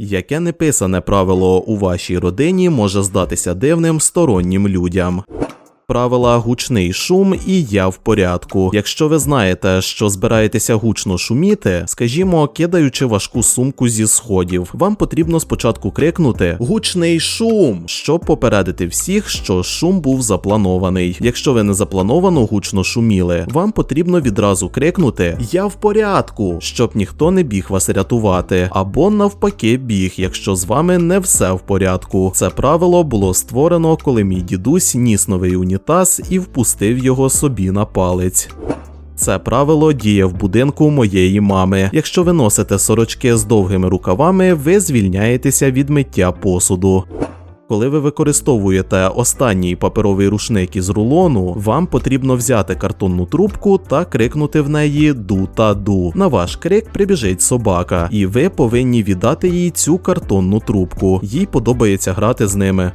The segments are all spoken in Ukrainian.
Яке неписане правило у вашій родині може здатися дивним стороннім людям? Правила гучний шум і я в порядку. Якщо ви знаєте, що збираєтеся гучно шуміти, скажімо, кидаючи важку сумку зі сходів, вам потрібно спочатку крикнути Гучний шум, щоб попередити всіх, що шум був запланований. Якщо ви не заплановано гучно шуміли, вам потрібно відразу крикнути Я в порядку, щоб ніхто не біг вас рятувати, або навпаки біг, якщо з вами не все в порядку. Це правило було створено, коли мій дідусь ніс новий унітаз і впустив його собі на палець. Це правило діє в будинку моєї мами. Якщо ви носите сорочки з довгими рукавами, ви звільняєтеся від миття посуду. Коли ви використовуєте останній паперовий рушник із рулону, вам потрібно взяти картонну трубку та крикнути в неї ду та ду. На ваш крик прибіжить собака, і ви повинні віддати їй цю картонну трубку. Їй подобається грати з ними.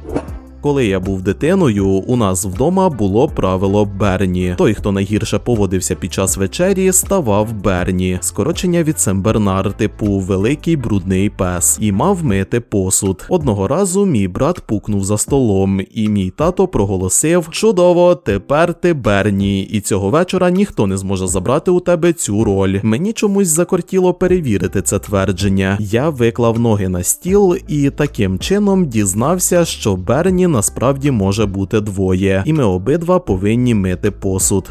Коли я був дитиною, у нас вдома було правило Берні. Той, хто найгірше поводився під час вечері, ставав Берні, скорочення від Сембернар, типу великий брудний пес, і мав мити посуд. Одного разу мій брат пукнув за столом, і мій тато проголосив: Чудово, тепер ти Берні, і цього вечора ніхто не зможе забрати у тебе цю роль. Мені чомусь закортіло перевірити це твердження. Я виклав ноги на стіл і таким чином дізнався, що Берні насправді може бути двоє, і ми обидва повинні мити посуд.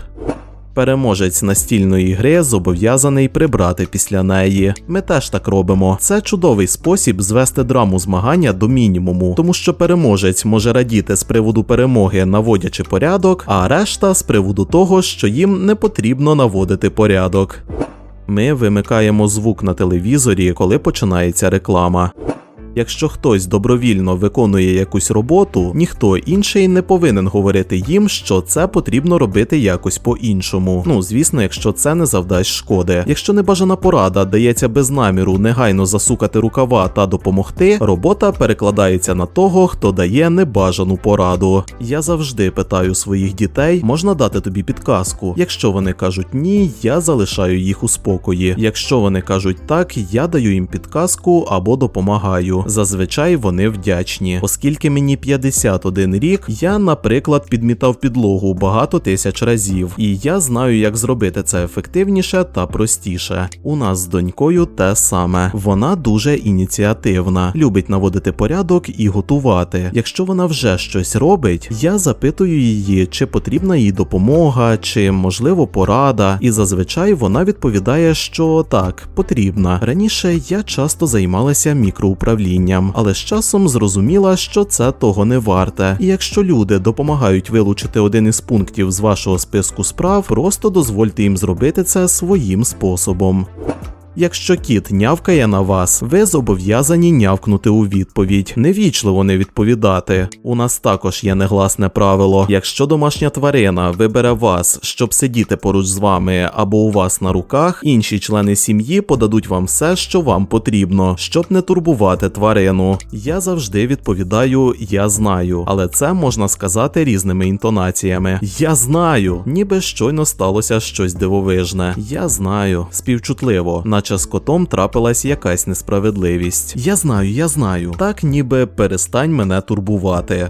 Переможець настільної гри зобов'язаний прибрати після неї. Ми теж так робимо. Це чудовий спосіб звести драму змагання до мінімуму, тому що переможець може радіти з приводу перемоги, наводячи порядок, а решта з приводу того, що їм не потрібно наводити порядок. Ми вимикаємо звук на телевізорі, коли починається реклама. Якщо хтось добровільно виконує якусь роботу, ніхто інший не повинен говорити їм, що це потрібно робити якось по-іншому. Ну, звісно, якщо це не завдасть шкоди. Якщо небажана порада дається без наміру негайно засукати рукава та допомогти, робота перекладається на того, хто дає небажану пораду. Я завжди питаю своїх дітей, можна дати тобі підказку. Якщо вони кажуть ні, я залишаю їх у спокої. Якщо вони кажуть так, я даю їм підказку або допомагаю. Зазвичай вони вдячні. Оскільки мені 51 рік, я, наприклад, підмітав підлогу багато тисяч разів, і я знаю, як зробити це ефективніше та простіше. У нас з донькою те саме. Вона дуже ініціативна, любить наводити порядок і готувати. Якщо вона вже щось робить, я запитую її, чи потрібна їй допомога, чи можливо порада. І зазвичай вона відповідає, що так, потрібна. Раніше я часто займалася мікроуправлінням, але з часом зрозуміла, що це того не варте. І якщо люди допомагають вилучити один із пунктів з вашого списку справ, просто дозвольте їм зробити це своїм способом. Якщо кіт нявкає на вас, ви зобов'язані нявкнути у відповідь, невічливо не відповідати. У нас також є негласне правило: якщо домашня тварина вибере вас, щоб сидіти поруч з вами або у вас на руках, інші члени сім'ї подадуть вам все, що вам потрібно, щоб не турбувати тварину. Я завжди відповідаю Я знаю, але це можна сказати різними інтонаціями. Я знаю, ніби щойно сталося щось дивовижне. Я знаю, співчутливо, наче з котом трапилась якась несправедливість. Я знаю, я знаю. Так ніби перестань мене турбувати.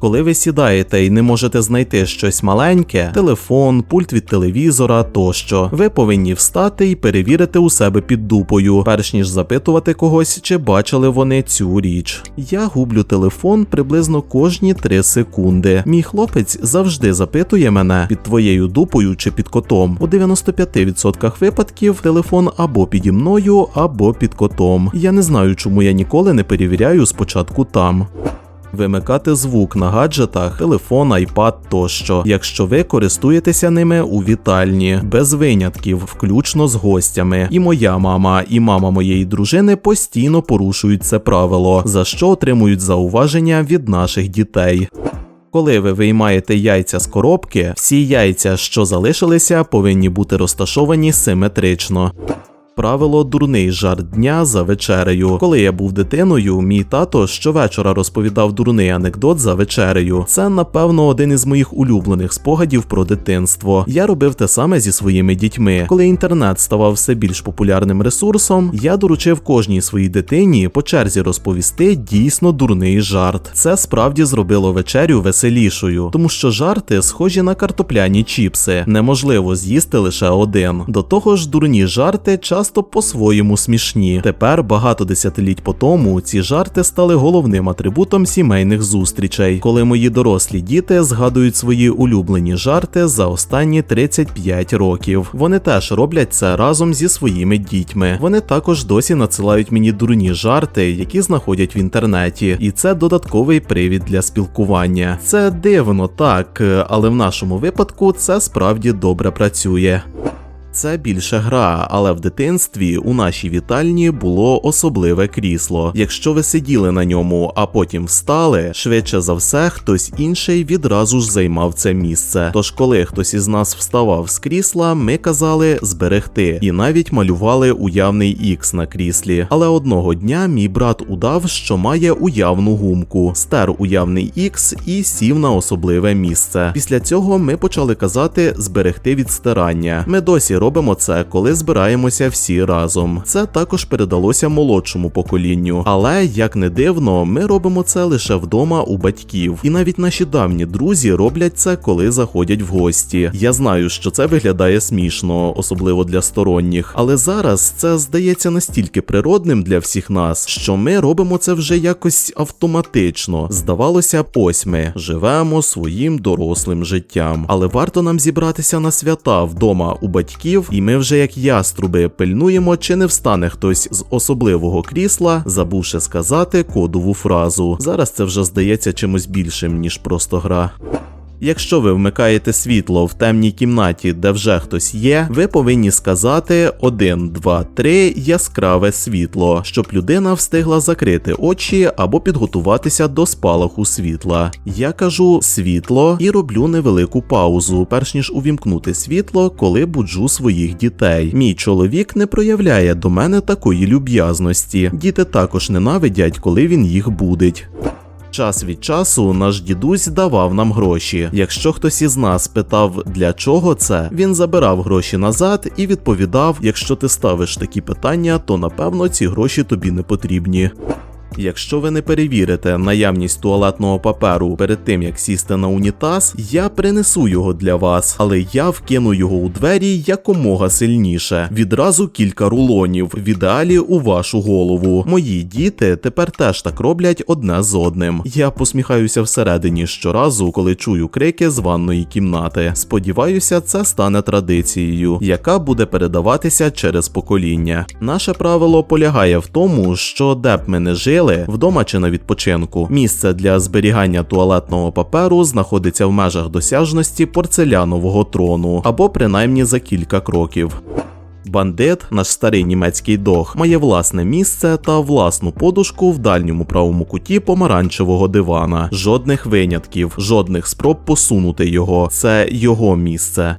Коли ви сідаєте і не можете знайти щось маленьке, телефон, пульт від телевізора тощо, ви повинні встати і перевірити у себе під дупою, перш ніж запитувати когось, чи бачили вони цю річ. Я гублю телефон приблизно кожні 3 секунди. Мій хлопець завжди запитує мене під твоєю дупою чи під котом. У 95% випадків телефон або піді мною, або під котом. Я не знаю, чому я ніколи не перевіряю спочатку там. Вимикати звук на гаджетах, телефон, айпад тощо, якщо ви користуєтеся ними у вітальні, без винятків, включно з гостями. І моя мама, і мама моєї дружини постійно порушують це правило, за що отримують зауваження від наших дітей. Коли ви виймаєте яйця з коробки, всі яйця, що залишилися, повинні бути розташовані симетрично. Правило дурний жарт дня за вечерею. Коли я був дитиною, мій тато щовечора розповідав дурний анекдот за вечерею. Це, напевно, один із моїх улюблених спогадів про дитинство. Я робив те саме зі своїми дітьми. Коли інтернет ставав все більш популярним ресурсом, я доручив кожній своїй дитині по черзі розповісти дійсно дурний жарт. Це справді зробило вечерю веселішою, тому що жарти схожі на картопляні чіпси. Неможливо з'їсти лише один. До того ж, дурні жарти часто по-своєму смішні. Тепер багато десятиліть по тому ці жарти стали головним атрибутом сімейних зустрічей, коли мої дорослі діти згадують свої улюблені жарти за останні 35 років. Вони теж роблять це разом зі своїми дітьми. Вони також досі надсилають мені дурні жарти, які знаходять в інтернеті, і це додатковий привід для спілкування. Це дивно, так, але в нашому випадку це справді добре працює. Це більше гра, але в дитинстві у нашій вітальні було особливе крісло. Якщо ви сиділи на ньому, а потім встали, швидше за все, хтось інший відразу ж займав це місце. Тож, коли хтось із нас вставав з крісла, ми казали зберегти і навіть малювали уявний ікс на кріслі. Але одного дня мій брат удав, що має уявну гумку, стер уявний ікс і сів на особливе місце. Після цього ми почали казати зберегти від стирання. Ми досі робимо це, коли збираємося всі разом. Це також передалося молодшому поколінню. Але як не дивно, ми робимо це лише вдома у батьків. І навіть наші давні друзі роблять це, коли заходять в гості. Я знаю, що це виглядає смішно, особливо для сторонніх. Але зараз це здається настільки природним для всіх нас, що ми робимо це вже якось автоматично. Здавалося, ось ми живемо своїм дорослим життям. Але варто нам зібратися на свята вдома у батьків, і ми вже як яструби пильнуємо, чи не встане хтось з особливого крісла, забувши сказати кодову фразу. Зараз це вже здається чимось більшим, ніж просто гра. Якщо ви вмикаєте світло в темній кімнаті, де вже хтось є, ви повинні сказати 1, 2, 3 яскраве світло, щоб людина встигла закрити очі або підготуватися до спалаху світла. Я кажу світло і роблю невелику паузу, перш ніж увімкнути світло, коли буджу своїх дітей. Мій чоловік не проявляє до мене такої люб'язності. Діти також ненавидять, коли він їх будить. Час від часу наш дідусь давав нам гроші. Якщо хтось із нас питав, для чого це, він забирав гроші назад і відповідав: якщо ти ставиш такі питання, то напевно ці гроші тобі не потрібні. Якщо ви не перевірите наявність туалетного паперу перед тим як сісти на унітаз, я принесу його для вас, але я вкину його у двері якомога сильніше. Відразу кілька рулонів, в ідеалі у вашу голову. Мої діти тепер теж так роблять одне з одним. Я посміхаюся всередині щоразу, коли чую крики з ванної кімнати. Сподіваюся, це стане традицією, яка буде передаватися через покоління. Наше правило полягає в тому, що де б ми не жили, вдома чи на відпочинку, місце для зберігання туалетного паперу знаходиться в межах досяжності порцелянового трону або принаймні за кілька кроків. Бандит, наш старий німецький дог, має власне місце та власну подушку в дальньому правому куті помаранчевого дивана. Жодних винятків, жодних спроб посунути його. Це його місце.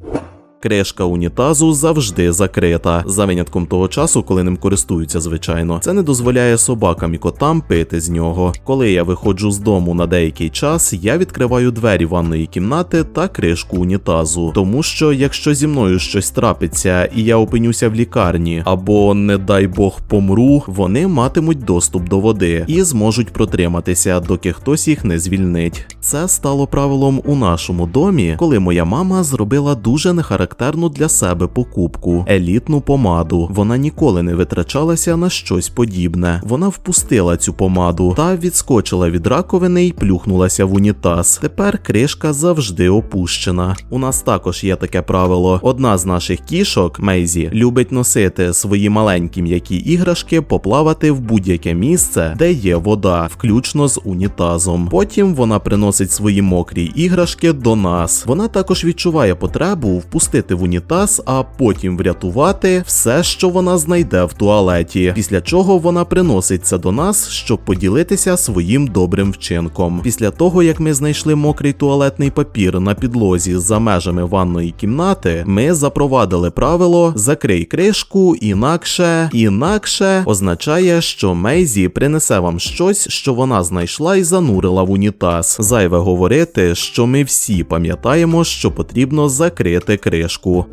Кришка унітазу завжди закрита, за винятком того часу, коли ним користуються, звичайно. Це не дозволяє собакам і котам пити з нього. Коли я виходжу з дому на деякий час, я відкриваю двері ванної кімнати та кришку унітазу. Тому що якщо зі мною щось трапиться і я опинюся в лікарні, або, не дай Бог, помру, вони матимуть доступ до води і зможуть протриматися, доки хтось їх не звільнить. Це стало правилом у нашому домі, коли моя мама зробила дуже нехарактерну для себе покупку елітну помаду. Вона ніколи не витрачалася на щось подібне. Вона впустила цю помаду та відскочила від раковини і плюхнулася в унітаз. Тепер кришка завжди опущена. У нас також є таке правило. Одна з наших кішок, Мейзі, любить носити свої маленькі м'які іграшки, поплавати в будь-яке місце, де є вода, включно з унітазом. Потім вона приносить приносить свої мокрі іграшки до нас. Вона також відчуває потребу впустити в унітаз, а потім врятувати все, що вона знайде в туалеті. Після чого вона приносить це до нас, щоб поділитися своїм добрим вчинком. Після того, як ми знайшли мокрий туалетний папір на підлозі за межами ванної кімнати, ми запровадили правило закрий кришку, інакше, інакше означає, що Мейзі принесе вам щось, що вона знайшла і занурила в унітаз. Зайве говорити, що ми всі пам'ятаємо, що потрібно закрити кришку.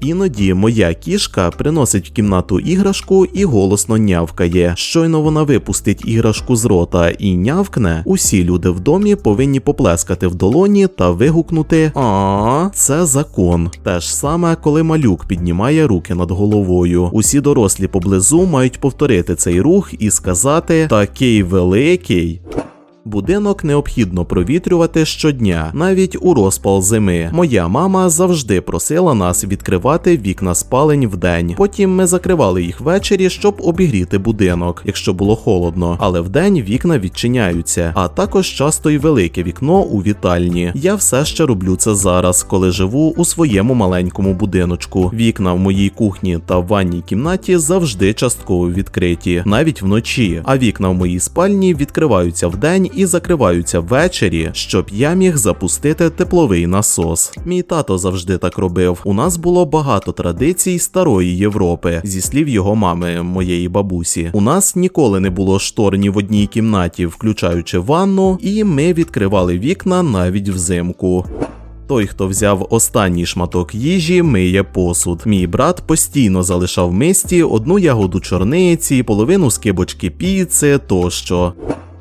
Іноді моя кішка приносить в кімнату іграшку і голосно нявкає. Щойно вона випустить іграшку з рота і нявкне. Усі люди в домі повинні поплескати в долоні та вигукнути А, це закон. Те ж саме, коли малюк піднімає руки над головою. Усі дорослі поблизу мають повторити цей рух і сказати такий великий. Будинок необхідно провітрювати щодня, навіть у розпал зими. Моя мама завжди просила нас відкривати вікна спалень вдень. Потім ми закривали їх ввечері, щоб обігріти будинок, якщо було холодно. Але вдень вікна відчиняються, а також часто й велике вікно у вітальні. Я все ще роблю це зараз, коли живу у своєму маленькому будиночку. Вікна в моїй кухні та в ванній кімнаті завжди частково відкриті, навіть вночі. А вікна в моїй спальні відкриваються вдень і закриваються ввечері, щоб я міг запустити тепловий насос. Мій тато завжди так робив. У нас було багато традицій старої Європи, зі слів його мами, моєї бабусі. У нас ніколи не було штор ні в одній кімнаті, включаючи ванну, і ми відкривали вікна навіть взимку. Той, хто взяв останній шматок їжі, миє посуд. Мій брат постійно залишав мисті одну ягоду чорниці, половину скибочки піци тощо.